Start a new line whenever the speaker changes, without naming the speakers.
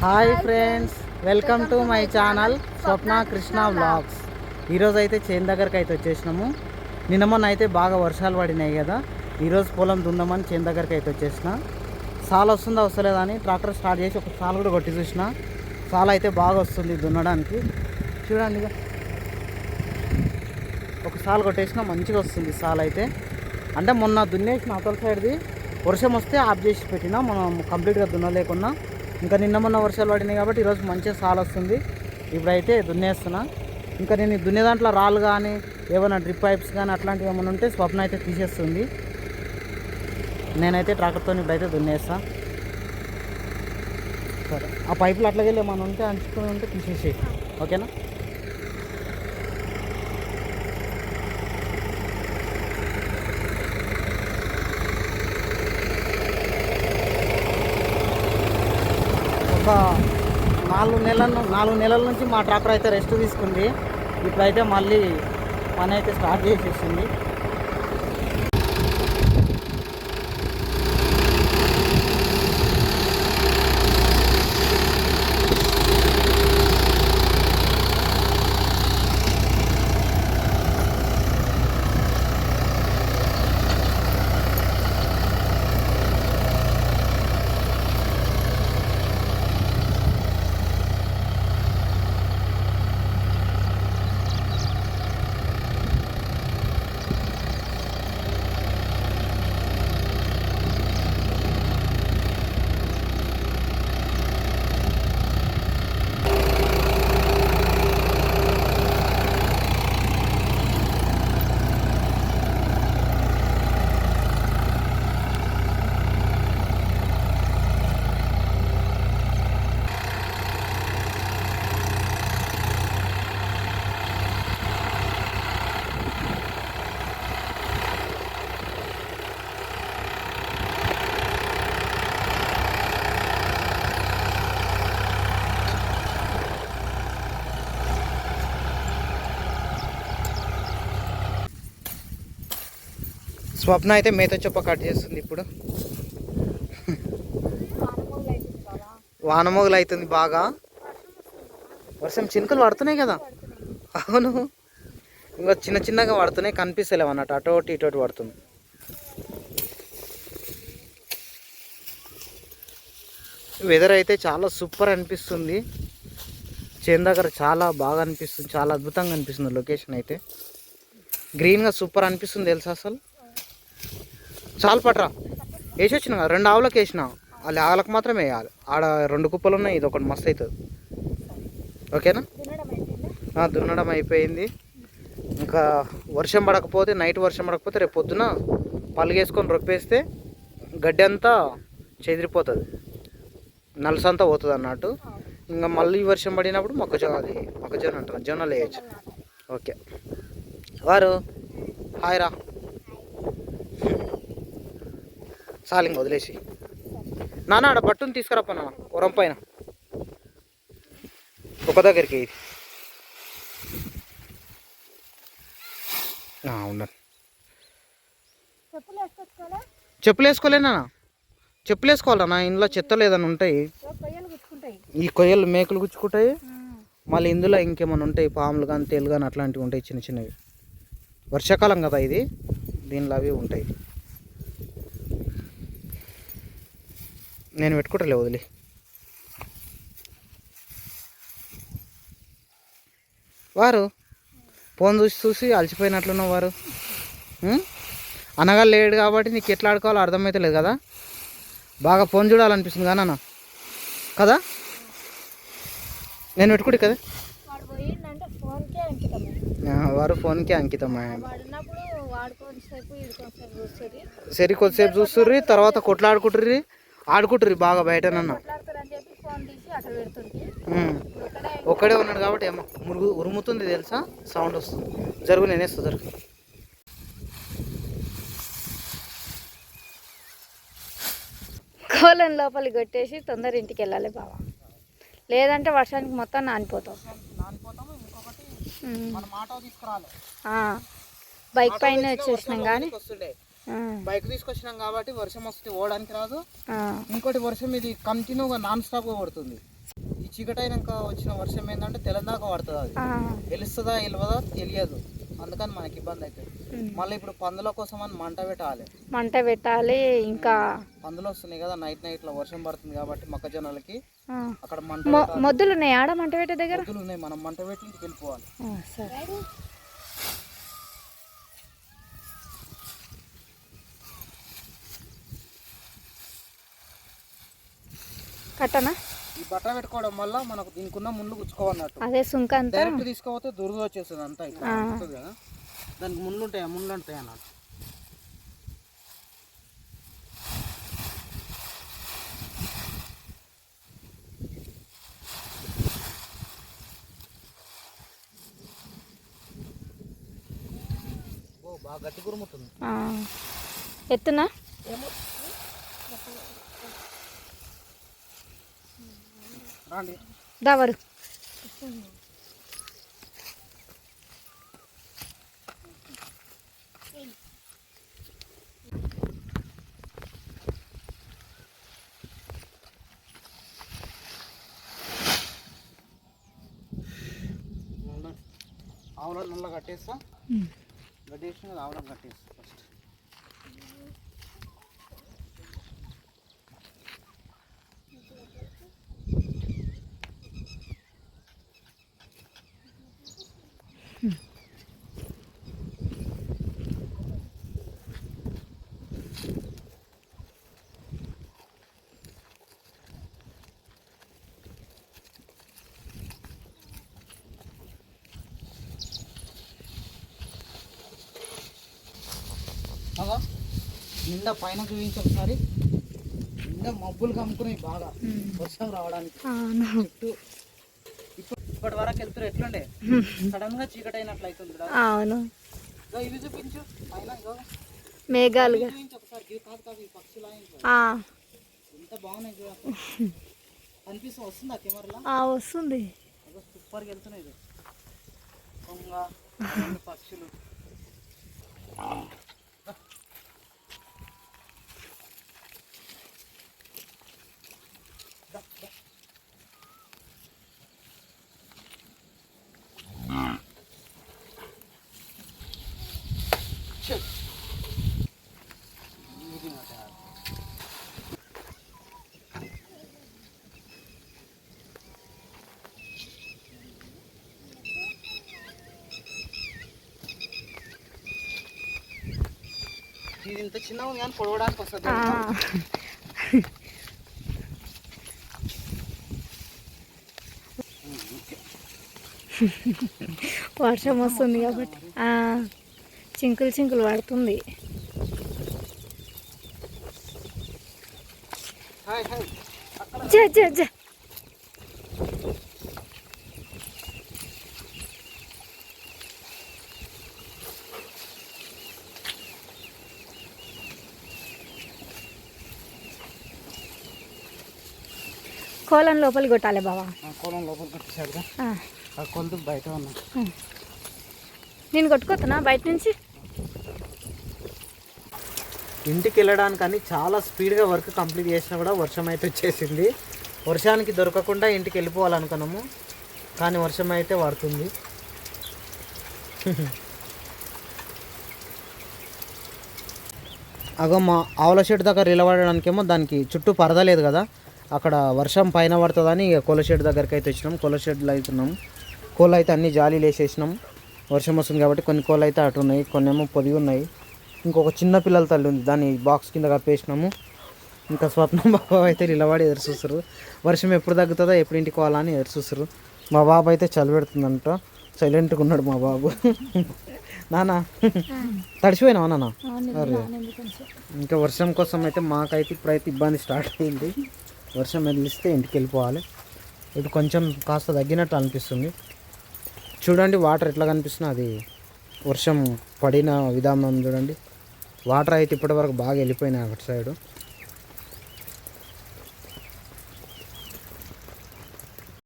Hi friends welcome to my channel Swapna Krishna vlogs. ఈరోజు అయితే చేను దగ్గరకు అయితే వచ్చేసినాము. నిన్న మొన్న అయితే బాగా వర్షాలు పడినాయి కదా ఈరోజు పొలం దుందామని చేను దగ్గరకు అయితే వచ్చేసిన. సాల్ వస్తుందా వస్తలేదా అని ట్రాక్టర్ స్టార్ట్ చేసి ఒక సాల్ కూడా కొట్టి చూసిన. సాల్ అయితే బాగా వస్తుంది దున్నడానికి. చూడండి ఒక సాల్ కొట్టేసిన మంచిగా వస్తుంది సాల్ అయితే. అంటే మొన్న దున్నేసిన అవతల సైడ్ది వర్షం వస్తే ఆఫ్ చేసి పెట్టినా మనం కంప్లీట్గా దున్నలేకున్నా. ఇంకా నిన్న మొన్న వర్షాలు పడినాయి కాబట్టి ఈరోజు మంచిగా సాల్ వస్తుంది. ఇప్పుడైతే దున్నేస్తున్నా. ఇంకా నేను దున్నే దాంట్లో రాళ్ళు కానీ ఏమైనా డ్రిప్ పైప్స్ కానీ అట్లాంటివి ఏమైనా ఉంటే స్వప్న అయితే తీసేస్తుంది. నేనైతే ట్రాక్టర్తో ఇప్పుడైతే దున్నేస్తా. సరే. ఆ పైపులు అట్లాగే ఏమైనా ఉంటే అంచుకుని ఉంటే తీసేసేయి. ఓకేనా? ఒక నాలుగు నెలల నాలుగు నెలల నుంచి మా ట్రాక్టర్ అయితే రెస్ట్ తీసుకుంది. ఇప్పుడైతే మళ్ళీ పని అయితే స్టార్ట్ చేసేసింది. స్వప్న అయితే మేత చొప్ప కట్ చేస్తుంది ఇప్పుడు. వానమోగులు అవుతుంది బాగా. వర్షం చినుకలు పడుతున్నాయి కదా. అవును. ఇంకా చిన్న చిన్నగా పడుతున్నాయి కనిపిస్తలేవు అన్నట్టు. అటు ఒకటి ఇటు ఒకటి పడుతుంది. వెదర్ అయితే చాలా సూపర్ అనిపిస్తుంది. చేను దగ్గర చాలా బాగా అనిపిస్తుంది చాలా అద్భుతంగా అనిపిస్తుంది లొకేషన్ అయితే. గ్రీన్గా సూపర్ అనిపిస్తుంది తెలుసా అసలు? చాలు పట్రా. వేసొచ్చిన కదా, రెండు ఆవులకు వేసిన. వాళ్ళు ఆవులకు మాత్రమే వేయాలి. ఆడ రెండు కుప్పలు ఉన్నాయి ఇది ఒకటి మస్తు అవుతుంది. ఓకేనా? దున్నడం అయిపోయింది. ఇంకా వర్షం పడకపోతే నైట్ వర్షం పడకపోతే రేపు పొద్దున పలుగేసుకొని రొప్పేస్తే గడ్డి అంతా చెదిరిపోతుంది. నలసంతా పోతుంది అన్నట్టు. ఇంకా మళ్ళీ వర్షం పడినప్పుడు మొక్కజొన్న అది మొక్కజొన్న అంటారు జొన్నలు వేయచ్చు. ఓకే. వారు హాయ్ రా. చాలు ఇంక వదిలేసి. నాన్న ఆడ బట్టును తీసుకురాపా నాన్న ఉరం పైన. ఒక దగ్గరికి ఉన్నాను
చెప్పులు
వేసుకోలేనా చెప్పులు వేసుకోవాలా? నా ఇంట్లో చెత్త లేదని ఉంటాయి. ఈ కొయ్యలు మేకులు గుచ్చుకుంటాయి. మళ్ళీ ఇందులో ఇంకేమైనా ఉంటాయి? పాములు కానీ తేలు కానీ అట్లాంటివి ఉంటాయి చిన్న చిన్నవి. వర్షాకాలం కదా ఇది. దీనిలో అవి ఉంటాయి. నేను పెట్టుకుంటలే వదిలి. వారు ఫోన్ చూసి చూసి అలసిపోయినట్లున్నావు వారు? అనగా లేడు కాబట్టి నీకు ఎట్లా ఆడుకోవాలో అర్థమవుతలేదు కదా? బాగా ఫోన్ చూడాలనిపిస్తుంది కానీ అన్న కదా? నేను పెట్టుకుంటే కదా? వారు ఫోన్కి అంకితమా
వాడు ఉన్నప్పుడు వాడుకొని సేపు ఈడుకొని సేపు చూస్తుంది
సరి కొద్దిసేపు చూస్తుర్రి తర్వాత కొట్లాడుకుంటుర్రి. ఆడుకుంటుర్రి బాగా బయటనన్న.
ఇప్పుడు ఒక్కడే
ఉన్నాడు కాబట్టి ఏమో మురుగు ఉరుముతుంది తెలుసా? సౌండ్ వస్తుంది. జరుగు నేనేస్తా జరుగు.
కోలం లోపలికి కొట్టేసి తొందర ఇంటికి వెళ్ళాలి బావా. లేదంటే వర్షానికి మొత్తం ఆ. బైక్ పైన వచ్చేసినాం కానీ
బైక్ తీసుకొచ్చినాం కాబట్టి వర్షం వస్తే ఓడానికి రాదు. ఇంకోటి వర్షం ఇది కంటిన్యూగా నాన్ స్టాప్గా పడుతుంది చీకటి అయినాక వచ్చిన వర్షం ఏంటంటే తెలంగాణ పడుతుంది అది.
ఆ,
గెలుస్తుందా గెలవదా తెలియదు. అందుకని మనకి ఇబ్బంది అవుతుంది. మళ్ళీ ఇప్పుడు పందుల కోసం అని మంట పెట్టాలి.
మంట పెట్టాలి ఇంకా
పందులు వస్తున్నాయి కదా నైట్ నైట్లో వర్షం పడుతుంది కాబట్టి మొక్కజొన్నలకి అక్కడ మంట.
మొద్దులు ఉన్నాయి ఆడ మంట పెట్టే దగ్గర?
పొద్దులు ఉన్నాయి మనం మంట పెట్టి ఇంటికి వెళ్ళిపోవాలి.
కట్టనా?
ఈ బట్ట పెట్టుకోవడం వల్ల మనకు దీనికి ఉన్న ముళ్ళు గుచ్చుకోవన్నట్టు.
అదే సుంక అంతా?
డైరెక్ట్ తీసుకోపోతే దురద వచ్చేస్తుంది అంతా ఇట్లా. వస్తుంది కదా? దానికి ముళ్ళు ఉంటాయి? ముళ్ళు ఉంటాయి అన్నట్టు బాగా గట్టి కురుముతుంది.
ఆ, ఎత్తునా
రాండి
దవరు.
ఆవులను నల్ల కట్టేస్తా. కట్టేసిన కదా ఆవులను కట్టేస్తా. నిండా పైన చూపించి ఒకసారి నిండా మబ్బులు కమ్ముకున్నాయి బాగా. వర్షం రావడానికి. చుట్టూ ఇప్పటి వరకు వెళ్తారు ఎట్లుండే? సడన్గా చీకటి అయినట్లు అవుతుంది ఇక్కడ.
అవును.
ఇగో ఇవి చూపించు. పైన చూపించు ఒకసారి. ఇవి కాదు కాదు ఈ పక్షులు ఎంత బాగున్నాయి చూడ. కనిపిస్తూ వస్తుందా కెమెరాలో?
ఆ, వస్తుంది.
సూపర్గా వెళ్తున్నాయి ఇది కొంగ పక్షులు. ఉంది కానీ పొడవడానికి వస్తుంది
వర్షం వస్తుంది కాబట్టి ఆ, చింకులు చింకులు పడుతుంది. జ జ జ కోలం లోపలికి కొట్టాలి బావా.
పొలం లోపల
ఆ,
కొలుతు బయట ఉన్నా.
నేను కొట్టుకోతున్నా బయట నుంచి?
ఇంటికి వెళ్ళడానికని చాలా స్పీడ్గా వర్క్ కంప్లీట్ చేసినా కూడా వర్షం అయితే వచ్చేసింది. వర్షానికి దొరకకుండా ఇంటికి వెళ్ళిపోవాలనుకున్నాము. కానీ వర్షం అయితే పడుతుంది. అగో మా ఆవుల షెడ్ దగ్గర నిలబడడానికేమో దానికి చుట్టూ పరదలేదు కదా. అక్కడ వర్షం పైన పడుతుందని ఇక కోల షెడ్ దగ్గరికి అయితే వచ్చినాం. కోల షెడ్లో అవుతున్నాం కోళ్ళు అయితే అన్ని జాలీలు వేసేసినాం. వర్షం వస్తుంది కాబట్టి కొన్ని కోళ్ళు అయితే అటు ఉన్నాయి కొన్ని ఏమో పొదిగి ఉన్నాయి. ఇంకొక చిన్న పిల్లల తల్లి ఉంది దాన్ని బాక్స్ కింద కప్పేసినాము. ఇంకా స్వప్నం బాబా అయితే నిలబడి ఎదురు చూస్తారు వర్షం ఎప్పుడు తగ్గుతుందో ఎప్పుడు ఇంటికి పోవాలని ఎదురు చూస్తారు మా బాబు అయితే చలి పెడుతుందంట. సైలెంట్గా ఉన్నాడు మా బాబు. నాన్న తడిసిపోయినావా నాన్న ఇంకా వర్షం కోసం అయితే మాకైతే ఇప్పుడైతే ఇబ్బంది స్టార్ట్ అయింది. వర్షం మెదిలిస్తే ఇంటికి వెళ్ళిపోవాలి ఇప్పుడు కొంచెం కాస్త తగ్గినట్టు అనిపిస్తుంది. చూడండి వాటర్ ఎట్లా కనిపిస్తున్నా అది వర్షం పడిన విధానం చూడండి. వాటర్ అయితే ఇప్పటివరకు బాగా వెళ్ళిపోయినాయి అటు సైడు.